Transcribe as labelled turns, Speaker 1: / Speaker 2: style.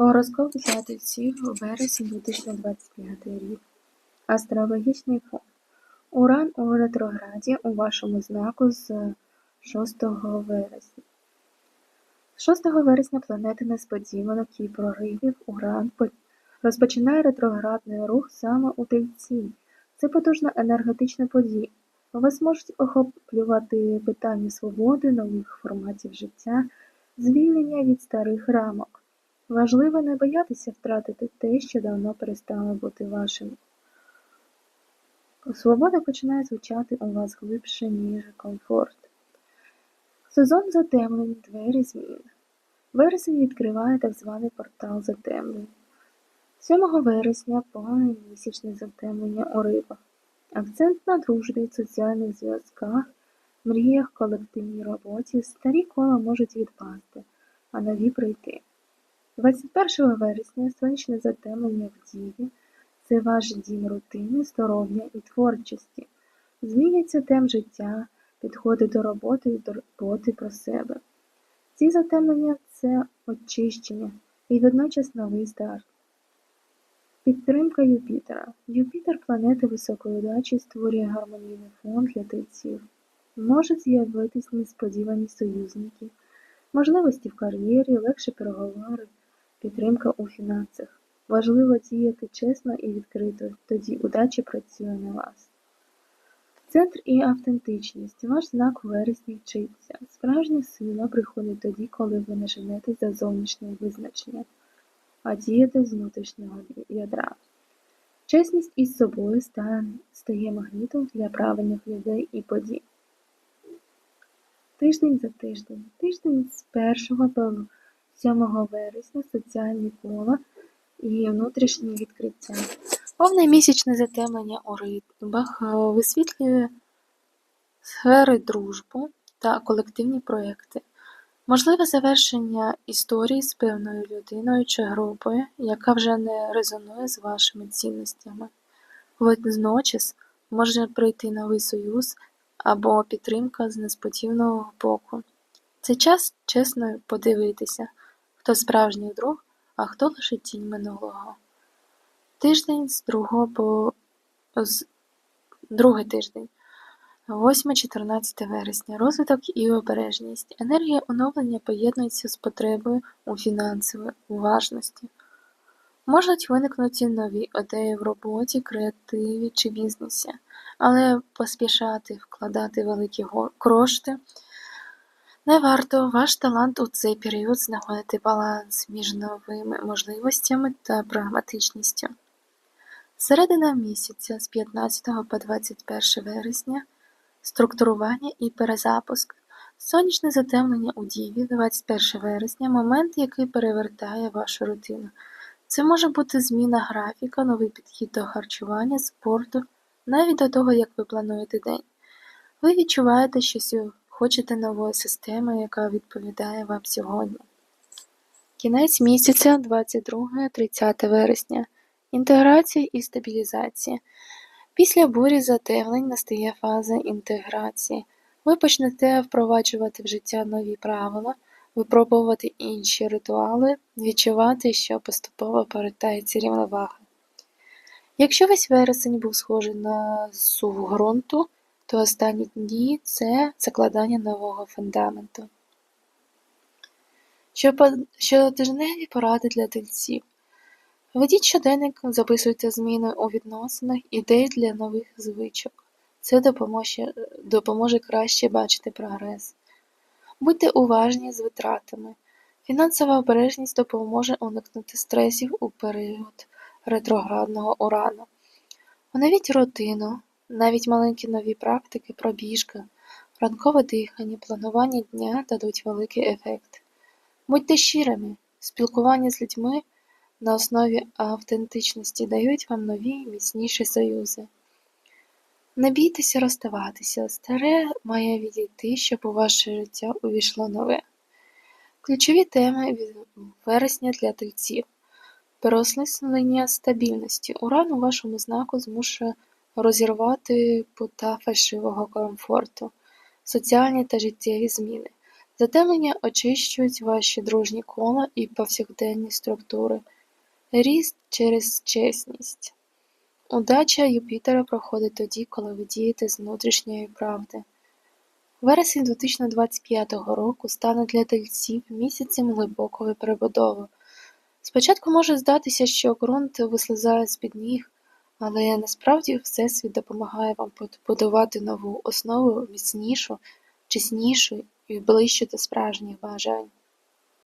Speaker 1: Гороскоп для тельців вересень 2025 рік. Астрологічний фон. Уран у ретрограді у вашому знаку з 6 вересня. 6 вересня планета несподіванок і проривів Уран розпочинає ретроградний рух саме у тельці. Це потужна енергетична подія. Вас можуть охоплювати питання свободи, нових форматів життя, звільнення від старих рамок. Важливо не боятися втратити те, що давно перестало бути вашим. Свобода починає звучати у вас глибше, ніж комфорт. Сезон затемнень, двері змін. Вересень відкриває так званий портал затемнень. 7 вересня повне місячне затемнення у рибах. Акцент на дружбі, соціальних зв'язках, мріях, колективній роботі. Старі кола можуть відпасти, а нові прийти. 21 вересня сонячне затемнення в Діві – це ваш дім рутини, здоров'я і творчості. Зміняться тем життя, підходи до роботи і до роботи про себе. Ці затемнення – це очищення і водночас новий старт. Підтримка Юпітера. Юпітер – планета високої удачі, створює гармонійний фон для тельців. Можуть з'явитись несподівані союзники, можливості в кар'єрі, легші переговори, підтримка у фінансах. Важливо діяти чесно і відкрито, тоді удача працює на вас. Центр і автентичність. Ваш знак у вересні вчиться. Справжня сила приходить тоді, коли ви не женетесь за зовнішнім визначенням, а дієте з внутрішнього ядра. Чесність із собою стає магнітом для правильних людей і подій. Тиждень за тиждень. Тиждень з 1 по 7 вересня соціальні кола і внутрішні відкриття. Повне місячне затемнення у рибах е, висвітлює сфери дружбу та колективні проекти. Можливе завершення історії з певною людиною чи групою, яка вже не резонує з вашими цінностями. Водночас може прийти новий союз або підтримка з несподіваного боку. Це час чесно подивитися, хто справжній друг, а хто лише тінь минулого. Тиждень з 2 по з другий тиждень. 8-14 вересня. Розвиток і обережність. Енергія оновлення поєднується з потребою у фінансовій уважності. Можуть виникнути нові ідеї в роботі, креативі чи бізнесі, але поспішати вкладати великі кошти не варто. Ваш талант у цей період знаходити баланс між новими можливостями та прагматичністю. Середина місяця з 15 по 21 вересня структурування і перезапуск. Сонячне затемнення у Діві 21 вересня момент, який перевертає вашу рутину. Це може бути зміна графіка, новий підхід до харчування, спорту, навіть до того, як ви плануєте день. Ви відчуваєте, що сьо- хочете нової системи, яка відповідає вам сьогодні. Кінець місяця 22-30 вересня. Інтеграція і стабілізація. Після бурі затемнень настає фаза інтеграції. Ви почнете впроваджувати в життя нові правила, випробовувати інші ритуали, відчувати, що поступово повертається рівновага. Якщо весь вересень був схожий на сув ґрунту, то останні дні це закладання нового фундаменту. Щотижневі поради для тельців. Ведіть щоденник, записуйте зміни у відносинах, ідеї для нових звичок. Це допоможе, допоможе краще бачити прогрес. Будьте уважні з витратами. Фінансова обережність допоможе уникнути стресів у період ретроградного урану. Оновіть рутину, навіть маленькі нові практики, пробіжка, ранкове дихання, планування дня дадуть великий ефект. Будьте щирими, спілкування з людьми на основі автентичності дають вам нові міцніші союзи. Не бійтеся розставатися, старе має відійти, щоб у ваше життя увійшло нове. Ключові теми від вересня для тельців. Переосмислення стабільності. Уран у вашому знаку змушує розірвати пута фальшивого комфорту, соціальні та життєві зміни. Затемнення очищують ваші дружні кола і повсякденні структури. Ріст через чесність. Удача Юпітера проходить тоді, коли ви дієте з внутрішньої правди. Вересень 2025 року стане для тельців місяцем глибокої перебудови. Спочатку може здатися, що ґрунт вислизає з-під ніг, але насправді Всесвіт допомагає вам побудувати нову основу міцнішу, чеснішу і ближчу до справжніх бажань.